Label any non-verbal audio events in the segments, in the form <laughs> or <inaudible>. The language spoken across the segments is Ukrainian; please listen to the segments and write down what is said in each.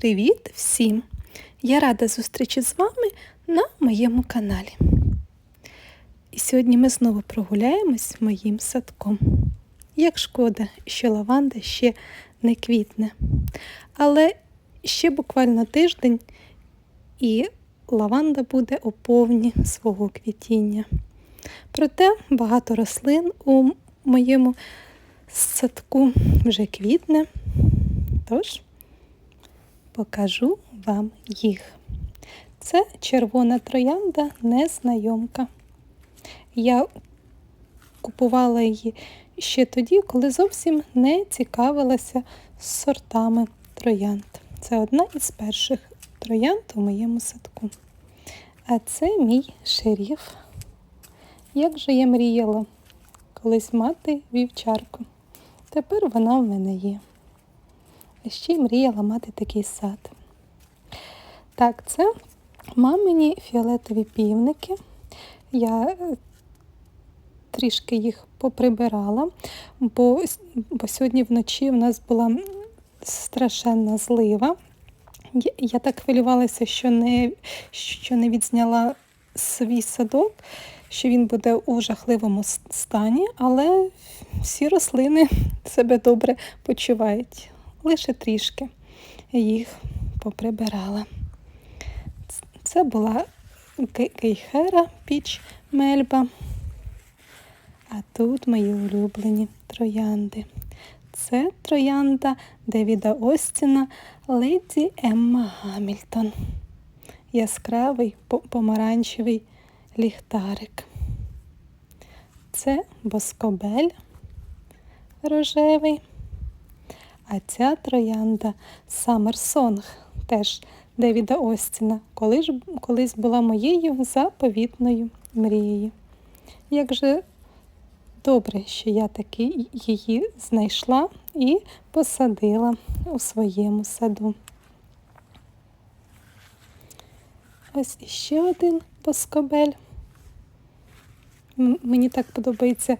Привіт всім! Я рада зустрічі з вами на моєму каналі. І сьогодні ми знову прогуляємось моїм садком. Як шкода, що лаванда ще не квітне. Але ще буквально тиждень і лаванда буде у повні свого квітіння. Проте багато рослин у моєму садку вже квітне. Тож покажу вам їх. Це червона троянда незнайомка. Я купувала її ще тоді, коли зовсім не цікавилася сортами троянд. Це одна із перших троянд у моєму садку. А це мій шеріф. Як же я мріяла колись мати вівчарку. Тепер вона в мене є. А ще й мріяла мати такий сад. Так, це мамині фіолетові півники. Я е, трішки їх поприбирала, бо, бо сьогодні вночі в нас була страшенна злива. Я так хвилювалася, що не, що не відзняла свій садок, що він буде у жахливому стані, але всі рослини себе добре почувають. Лише трішки їх поприбирала. Це була кейхера, піч мельба. А тут мої улюблені троянди. Це троянда Девіда Остіна, леді Емма Гамільтон. Яскравий помаранчевий ліхтарик. Це боскобель рожевий. А ця троянда Summer теж Девіда Остіна, коли ж, колись була моєю заповітною мрією. Як же добре, що я таки її знайшла і посадила у своєму саду. Ось іще один поскобель. Мені так подобаються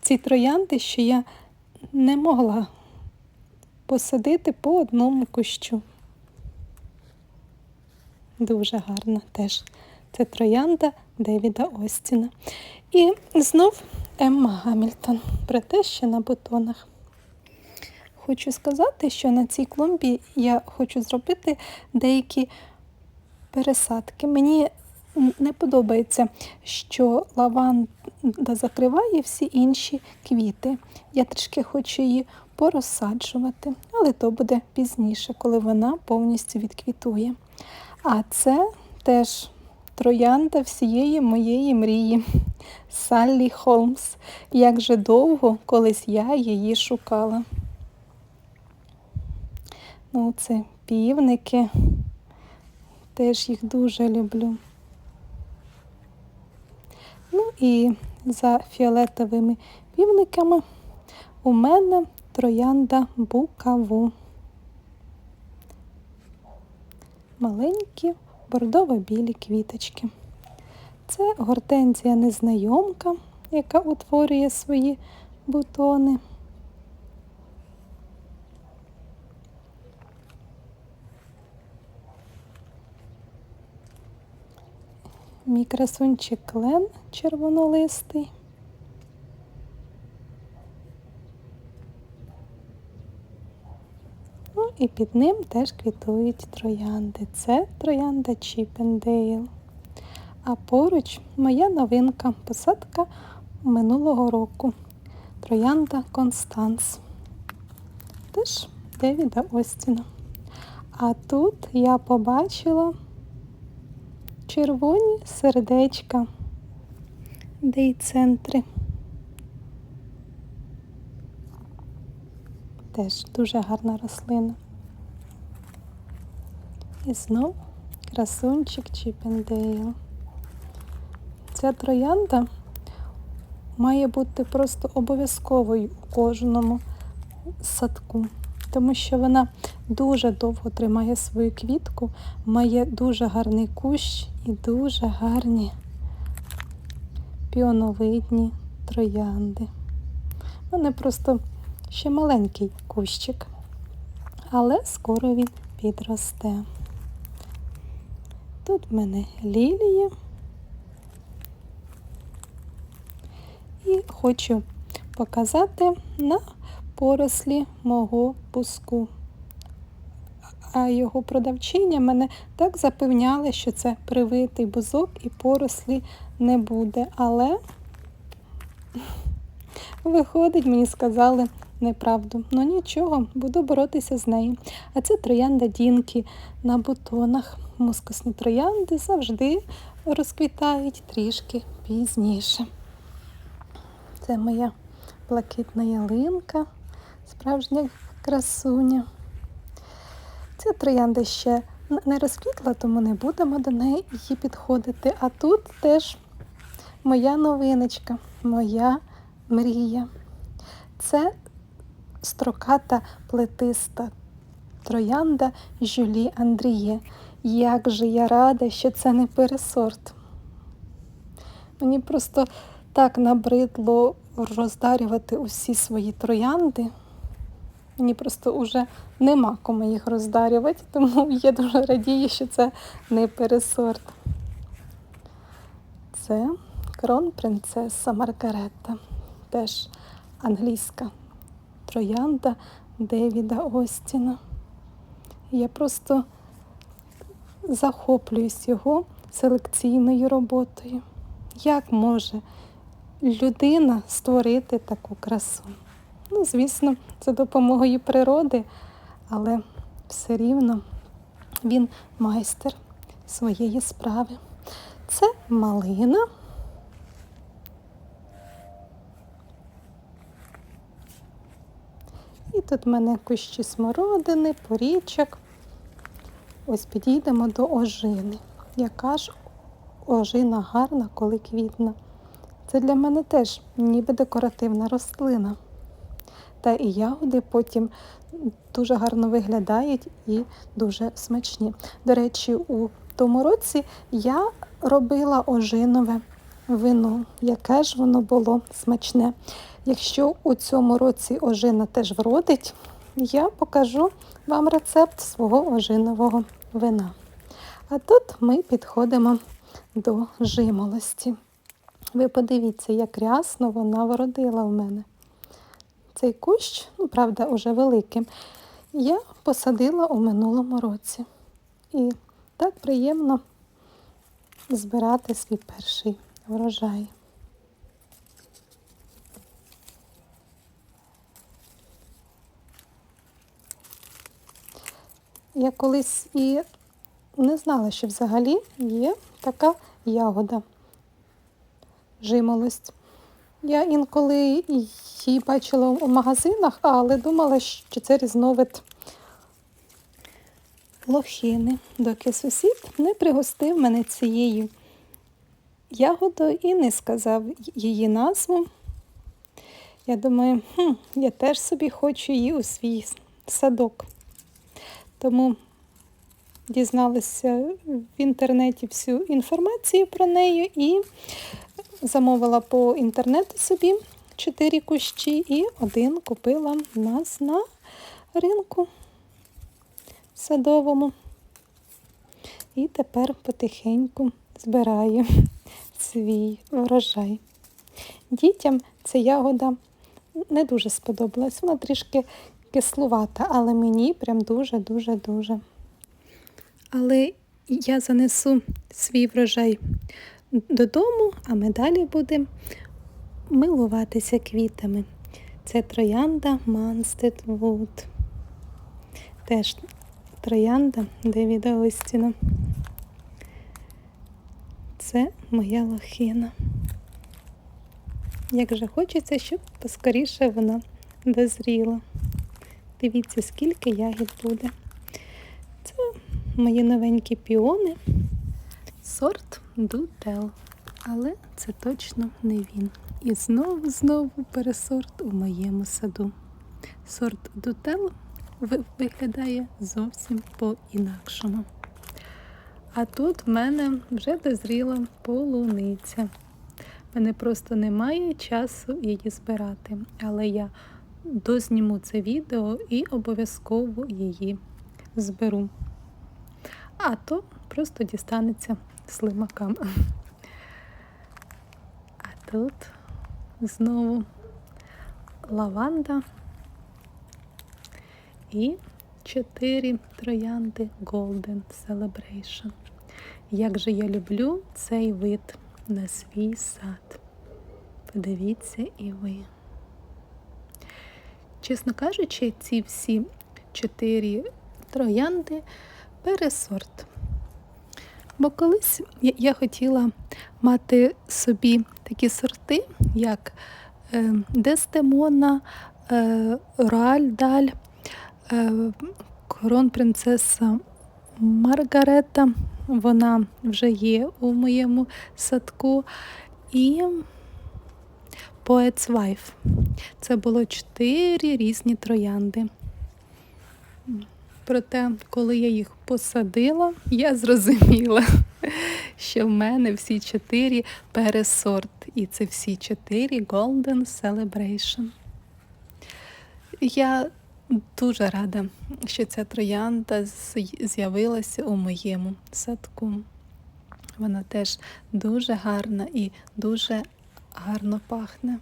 ці троянди, що я не могла посадити по одному кущу. Дуже гарна теж. Це троянда Девіда Остіна. І знов Емма Гамільтон, проте ще на бутонах. Хочу сказати, що на цій клумбі я хочу зробити деякі пересадки. Мені не подобається, що лаванда закриває всі інші квіти. Я трішки хочу її порозсаджувати, але то буде пізніше, коли вона повністю відквітує. А це теж троянда всієї моєї мрії. Саллі Холмс. Як же довго колись я її шукала. Ну, це півники. Теж їх дуже люблю. Ну і за фіолетовими півниками у мене троянда букаву. Маленькі бордово-білі квіточки. Це гортензія незнайомка, яка утворює свої бутони. Мій красунчик клен червонолистий. Ну і під ним теж квітують троянди. Це троянда Чіпендейл. А поруч моя новинка, посадка минулого року. Троянда Констанс. Теж Девіда Остіна. А тут я побачила червоні сердечка, де й центри. Теж дуже гарна рослина. І знов красунчик Чіпендейл. Ця троянда має бути просто обов'язковою у кожному садку, тому що вона дуже довго тримає свою квітку, має дуже гарний кущ і дуже гарні піоновидні троянди. У мене просто ще маленький кущик, але скоро він підросте. Тут в мене лілії. І хочу показати на порослі мого пуску. А його продавчиня мене так запевняли, що це привитий бузок і порослі не буде. Але виходить, мені сказали неправду. Ну нічого, буду боротися з нею. А це троянда Дінки на бутонах. Мускусні троянди завжди розквітають трішки пізніше. Це моя блакитна ялинка, справжня красуня. Ця троянда ще не розквітла, тому не будемо до неї її підходити. А тут теж моя новиночка, моя мрія. Це строката плетиста троянда Жюлі Андріє. Як же я рада, що це не пересорт. Мені просто так набридло роздарювати усі свої троянди. Мені просто вже нема кому їх роздарювати, тому <laughs> я дуже радію, що це не пересорт. Це крон принцеса Маргаретта, теж англійська троянда Девіда Остіна. Я просто захоплююсь його селекційною роботою. Як може людина створити таку красу? Ну, звісно, за допомогою природи, але все рівно він майстер своєї справи. Це малина. І тут в мене кущі смородини, порічок. Ось підійдемо до ожини. Яка ж ожина гарна, коли квітна. Це для мене теж ніби декоративна рослина. Та і ягоди потім дуже гарно виглядають і дуже смачні. До речі, у тому році я робила ожинове вино, яке ж воно було смачне. Якщо у цьому році ожина теж вродить, я покажу вам рецепт свого ожинового вина. А тут ми підходимо до жимолості. Ви подивіться, як рясно вона вродила в мене. Цей кущ, ну, правда, уже великим, я посадила у минулому році. І так приємно збирати свій перший врожай. Я колись і не знала, що взагалі є така ягода жимолость. Я інколи її бачила у магазинах, але думала, що це різновид лохини, доки сусід не пригостив мене цією ягодою і не сказав її назву. Я думаю, хм, я теж собі хочу її у свій садок. Тому дізналася в інтернеті всю інформацію про неї і замовила по інтернету собі чотири кущі і один купила в нас на ринку садовому. І тепер потихеньку збираю свій врожай. Дітям ця ягода не дуже сподобалась. Вона трішки кислувата, але мені прям дуже-дуже-дуже. Але я занесу свій врожай додому, а ми далі будемо милуватися квітами. Це троянда Манстед Вуд. Теж троянда Девіда Остіна. Це моя лохина. Як же хочеться, щоб поскоріше вона дозріла. Дивіться, скільки ягід буде. Це мої новенькі піони. Сорт Дутел. Але це точно не він. І знову знову пересорт у моєму саду. Сорт Дутел виглядає зовсім по-інакшому. А тут в мене вже дозріла полуниця. Мене просто немає часу її збирати, але я дозніму це відео і обов'язково її зберу. А то просто дістанеться слимакам. А тут знову лаванда і чотири троянди Golden Celebration. Як же я люблю цей вид на свій сад. Подивіться і ви. Чесно кажучи, ці всі чотири троянди пересорт. Бо колись я- хотіла мати собі такі сорти, як е, Дестемона, е, Роальдаль, е, Корон-принцеса Маргарета. Вона вже є у моєму садку. І Poet's Wife. Це було чотири різні троянди. Проте, коли я їх посадила, я зрозуміла, <laughs> що в мене всі чотири пересорт. І це всі чотири Golden Celebration. Я дуже рада, що ця троянда з'явилася у моєму садку. Вона теж дуже гарна і дуже гарно пахне.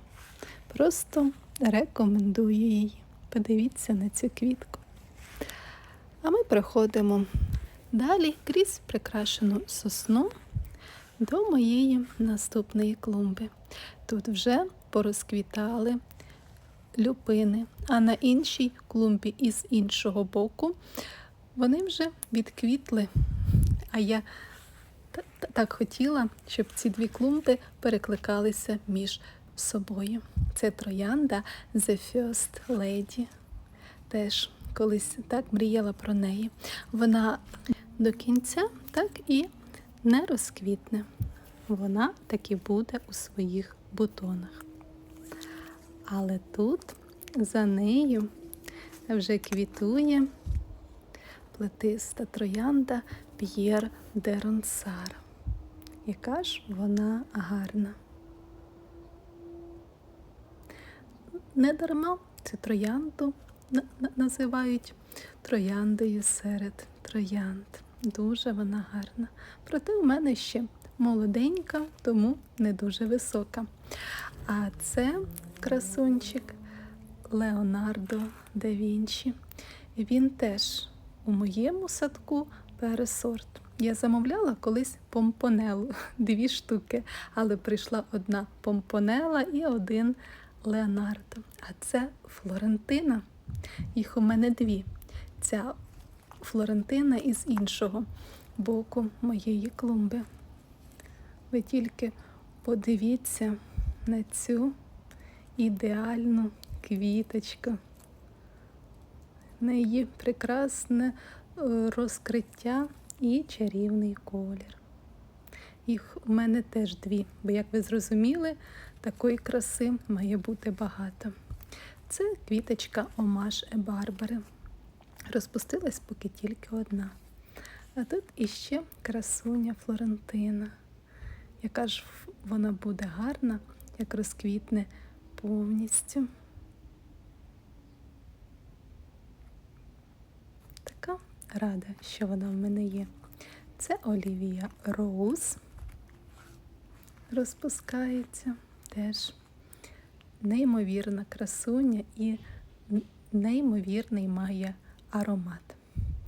Просто рекомендую її. Подивіться на цю квітку. А ми приходимо далі крізь прикрашену сосну до моєї наступної клумби. Тут вже порозквітали люпини, а на іншій клумбі із іншого боку вони вже відквітли. А я так хотіла, щоб ці дві клумби перекликалися між собою. Це троянда The First Lady. Теж колись так мріяла про неї. Вона до кінця так і не розквітне. Вона таки буде у своїх бутонах. Але тут за нею вже квітує плетиста троянда П'єр де Ронсар. Яка ж вона гарна. Не дарма цю троянду на- на- називають трояндою серед троянд. Дуже вона гарна. Проте у мене ще молоденька, тому не дуже висока. А це красунчик Леонардо да Вінчі. Він теж у моєму садку пересорт. Я замовляла колись помпонелу, <laughs> дві штуки, але прийшла одна помпонела і один Леонардо. А це Флорентина. Їх у мене дві. Ця Флорентина із іншого боку моєї клумби. Ви тільки подивіться на цю ідеальну квіточку. На її прекрасне розкриття і чарівний колір. Їх у мене теж дві, бо, як ви зрозуміли, такої краси має бути багато. Це квіточка Омаш Барбари. Розпустилась поки тільки одна. А тут іще красуня Флорентина. Яка ж вона буде гарна, як розквітне повністю. Така рада, що вона в мене є. Це Олівія Роуз. Розпускається теж неймовірна красуня і неймовірний має аромат.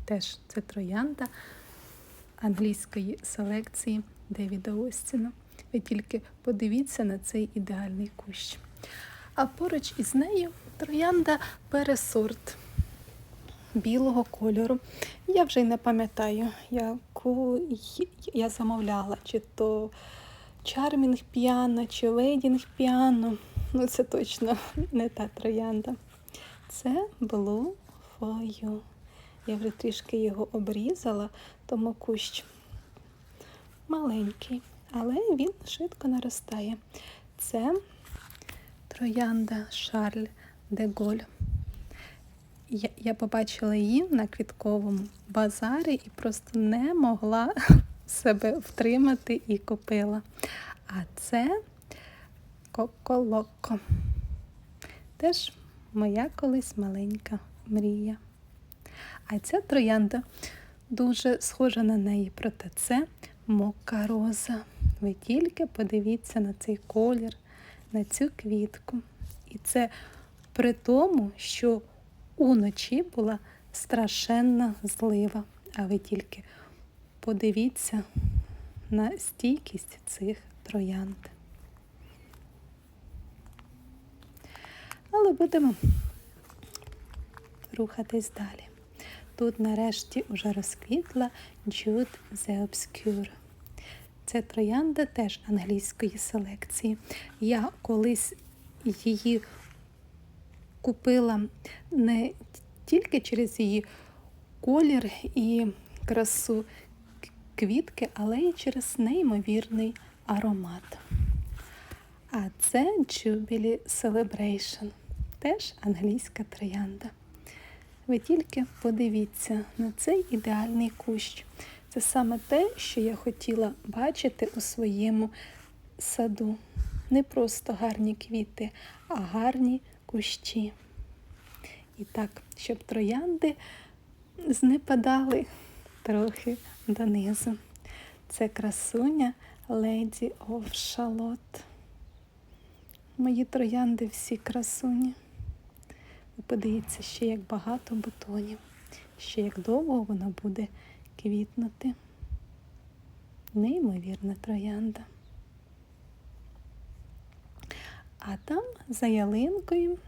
Теж це троянда англійської селекції Девіда Остіна. Ви тільки подивіться на цей ідеальний кущ. А поруч із нею троянда пересорт білого кольору. Я вже й не пам'ятаю, яку я замовляла, чи то чармінг піано, чи лейдінг піано. Ну, це точно не та троянда. Це Blue for You. Я вже трішки його обрізала, тому кущ маленький, але він швидко наростає. Це троянда Шарль де Голь. Я, я побачила її на квітковому базарі і просто не могла <laughs> себе втримати і купила. А це Коколоко. Теж моя колись маленька мрія. А ця троянда дуже схожа на неї, проте це мока роза. Ви тільки подивіться на цей колір, на цю квітку. І це при тому, що уночі була страшенна злива. А ви тільки подивіться на стійкість цих троянд. Але будемо рухатись далі. Тут нарешті вже розквітла Jude the Obscure. Це троянда теж англійської селекції. Я колись її купила не тільки через її колір і красу квітки, але й через неймовірний аромат. А це Jubilee Celebration, теж англійська троянда. Ви тільки подивіться на цей ідеальний кущ. Це саме те, що я хотіла бачити у своєму саду. Не просто гарні квіти, а гарні кущі. І так, щоб троянди знепадали трохи донизу. Це красуня Леді оф Шалот. Мої троянди всі красуні. Ви подивіться, ще як багато бутонів, ще як довго вона буде квітнути. Неймовірна троянда. А там за ялинкою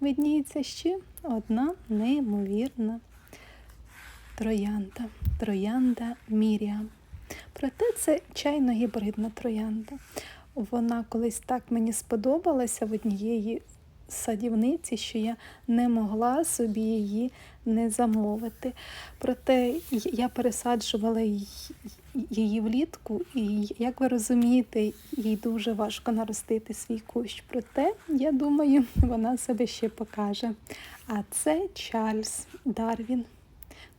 видніється ще одна неймовірна троянда. Троянда Міріам. Проте це чайно-гібридна троянда. Вона колись так мені сподобалася в однієї садівниці, що я не могла собі її не замовити. Проте я пересаджувала її влітку, і, як ви розумієте, їй дуже важко наростити свій кущ. Проте, я думаю, вона себе ще покаже. А це Чарльз Дарвін,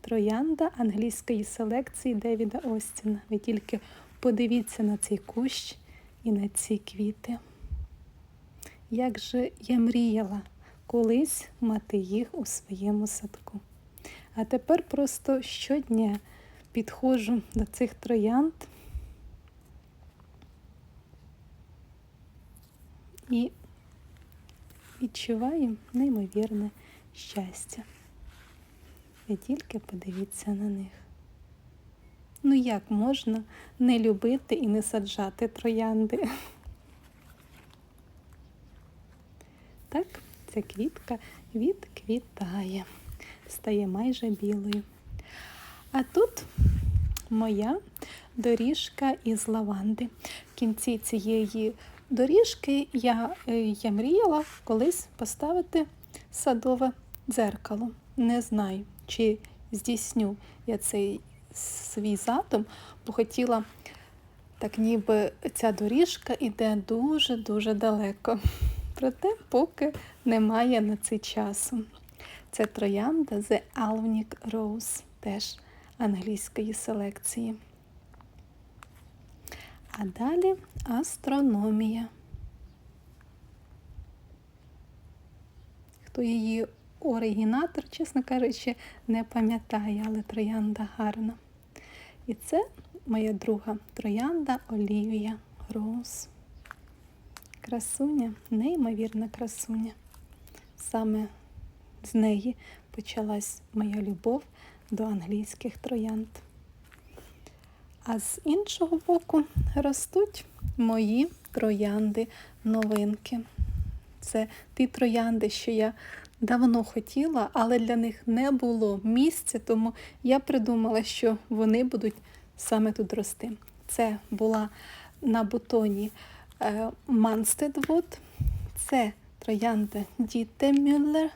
троянда англійської селекції Девіда Остіна. Ви тільки подивіться на цей кущ і на ці квіти. Як же я мріяла колись мати їх у своєму садку. А тепер просто щодня підходжу до цих троянд і відчуваю неймовірне щастя. Ви тільки подивіться на них. Ну як можна не любити і не саджати троянди? Так, ця квітка відквітає, стає майже білою. А тут моя доріжка із лаванди. В кінці цієї доріжки я, е, я мріяла колись поставити садове дзеркало. Не знаю, чи здійсню я цей свій задум, бо хотіла, так ніби ця доріжка йде дуже-дуже далеко. Проте поки немає на це часу. Це троянда The Alvinic Rose, теж англійської селекції. А далі астрономія. Хто її оригінатор, чесно кажучи, не пам'ятає, але троянда гарна. І це моя друга троянда Олівія Роуз. Красуня, неймовірна красуня. Саме з неї почалась моя любов до англійських троянд. А з іншого боку ростуть мої троянди новинки. Це ті троянди, що я давно хотіла, але для них не було місця, тому я придумала, що вони будуть саме тут рости. Це була на бутоні Манстедвуд, це троянда Діте Мюллер.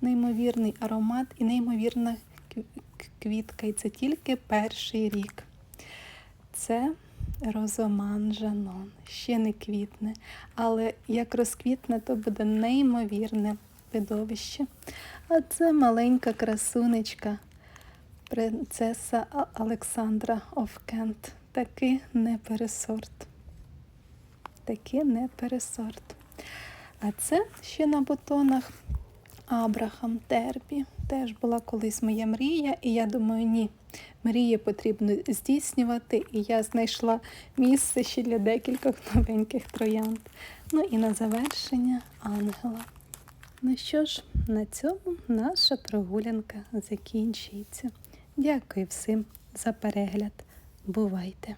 Неймовірний аромат і неймовірна квітка. І це тільки перший рік. Це розоман Жанон. Ще не квітне, але як розквітне, то буде неймовірне видовище. А це маленька красунечка, принцеса Олександра Овкент. Таки не пересорт. Таки не пересорт. А це ще на бутонах Абрахам Тербі. Теж була колись моя мрія, і я думаю, ні, мрії потрібно здійснювати. І я знайшла місце ще для декількох <laughs> новеньких троянд. Ну і на завершення ангела. Ну що ж, на цьому наша прогулянка закінчується. Дякую всім за перегляд. Бувайте!